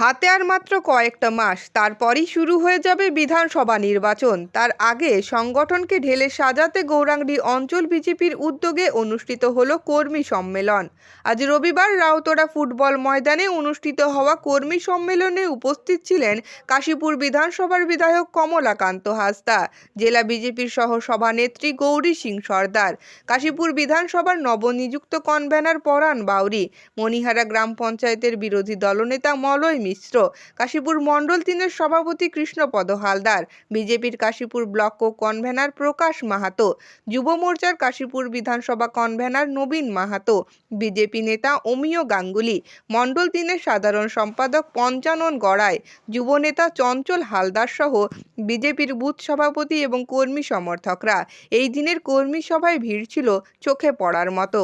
হাতে আর মাত্র কয়েকটা মাস, তারপরই শুরু হয়ে যাবে বিধানসভা নির্বাচন। তার আগে সংগঠনকে ঢেলে সাজাতে গৌরাঙ্গি অঞ্চল বিজেপির উদ্যোগে অনুষ্ঠিত হলো কর্মী সম্মেলন। আজ রবিবার রাউতরা ফুটবল ময়দানে অনুষ্ঠিত হওয়া কর্মী সম্মেলনে উপস্থিত ছিলেন কাশীপুর বিধানসভার বিধায়ক কমলাকান্ত হাসদা, জেলা বিজেপির সহ সভানেত্রী গৌরী সিং সর্দার, কাশীপুর বিধানসভার নবনিযুক্ত কনভেনার পরাণ বাউরি, মণিহারা গ্রাম পঞ্চায়েতের বিরোধী দলনেতা মলয় মিশ্র। কাশীপুর মণ্ডল তিনের সভাপতি কৃষ্ণপদ হালদার, বিজেপির কাশীপুর ব্লক ও কনভেনার প্রকাশ মাহাতো, যুব মোর্চার কাশীপুর বিধানসভা কনভেনার নবীন মাহাতো, বিজেপি নেতা অমিয় গাঙ্গুলি, মণ্ডল তিনের সাধারণ সম্পাদক পঞ্চানন গড়াই, যুব নেতা চঞ্চল হালদার সহ বিজেপির বুথ সভাপতি এবং কর্মী সমর্থকরা। এই দিনের কর্মী সভায় ভিড় ছিল চোখে পড়ার মতো।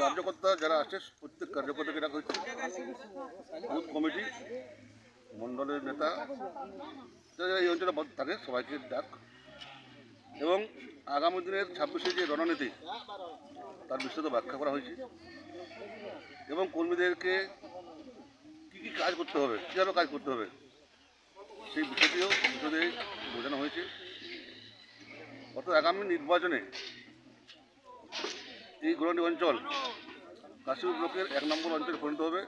কার্যকর্তা যারা আছে, প্রত্যেক কার্যকর্তাকে ডাকা হচ্ছে বুথ কমিটি, মণ্ডলের নেতা, যারা এই অঞ্চলে থাকে সবাইকে ডাক। এবং আগামী দিনের ছাব্বিশে যে রণনীতি, তার বিস্তৃত ব্যাখ্যা করা হয়েছে। এবং কর্মীদেরকে কী কী কাজ করতে হবে, কীভাবে কাজ করতে হবে, সেই বিষয়টিও বিশদে বোঝানো হয়েছে। অর্থাৎ আগামী নির্বাচনে এই গোলান্ডি অঞ্চল কাশ্মীর ব্লকের এক নম্বর অঞ্চলে পরিণত হবে।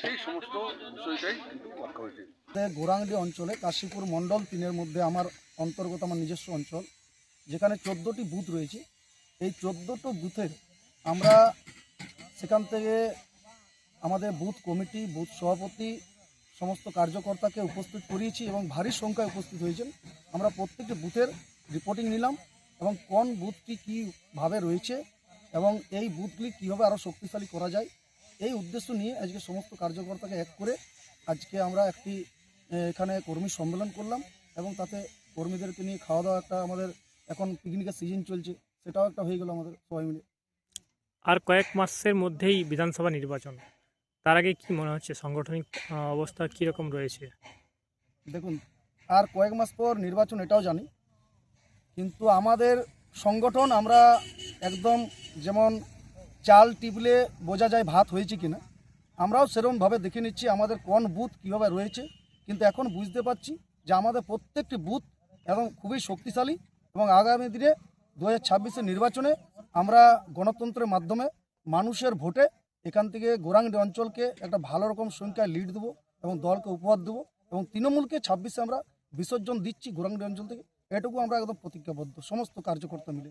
সেই সমস্ত বিষয়টাই কিন্তু হয়েছে। গোরাঙ্গি অঞ্চলে কাশীপুর মণ্ডল তিনের মধ্যে আমার অন্তর্গত আমার নিজস্ব অঞ্চল, যেখানে চোদ্দোটি বুথ রয়েছে। এই চোদ্দোটো বুথের আমরা সেখান থেকে আমাদের বুথ কমিটি, বুথ সভাপতি, সমস্ত কার্যকর্তাকে উপস্থিত করিয়েছি এবং ভারী সংখ্যায় উপস্থিত হয়েছেন। আমরা প্রত্যেকটি বুথের রিপোর্টিং নিলাম এবং কোন বুথটি কীভাবে রয়েছে এবং এই বুথগুলি কীভাবে আরও শক্তিশালী করা যায় এই উদ্দেশ্য নিয়ে আজকে সমস্ত কার্যকর্তাকে এক করে আজকে আমরা একটি এখানে কর্মী সম্মেলন করলাম এবং তাতে কর্মীদেরকে নিয়ে খাওয়া দাওয়া একটা আমাদের এখন পিকনিকের সিজন চলছে সেটাও একটা হয়ে গেল আমাদের সবাই মিলে। আর কয়েক মাসের মধ্যেই বিধানসভা নির্বাচন তার আগে কি মনে হচ্ছে সাংগঠনিক অবস্থা কীরকম রয়েছে? দেখুন আর কয়েক মাস পর নির্বাচন এটাও জানি কিন্তু আমাদের সংগঠন আমরা একদম যেমন চাল টিপলে বোঝা যায় ভাত হয়েছে কিনা, আমরাও সেরকমভাবে দেখে নিচ্ছি আমাদের কোন বুথ কীভাবে রয়েছে, কিন্তু এখন বুঝতে পারছি যে আমাদের প্রত্যেকটি বুথ এবং খুবই শক্তিশালী এবং আগামী দিনে দু হাজার নির্বাচনে আমরা গণতন্ত্রের মাধ্যমে মানুষের ভোটে এখান থেকে গোরাঙ্গি অঞ্চলকে একটা ভালো রকম সংখ্যায় লিড দেবো এবং দলকে উপহার দেবো এবং তৃণমূলকে ছাব্বিশে আমরা বিসর্জন দিচ্ছি গোরাঙ্গি অঞ্চল থেকে, এটুকু আমরা একদম প্রতিজ্ঞাবদ্ধ, সমস্ত কার্যকর্তা মিলে।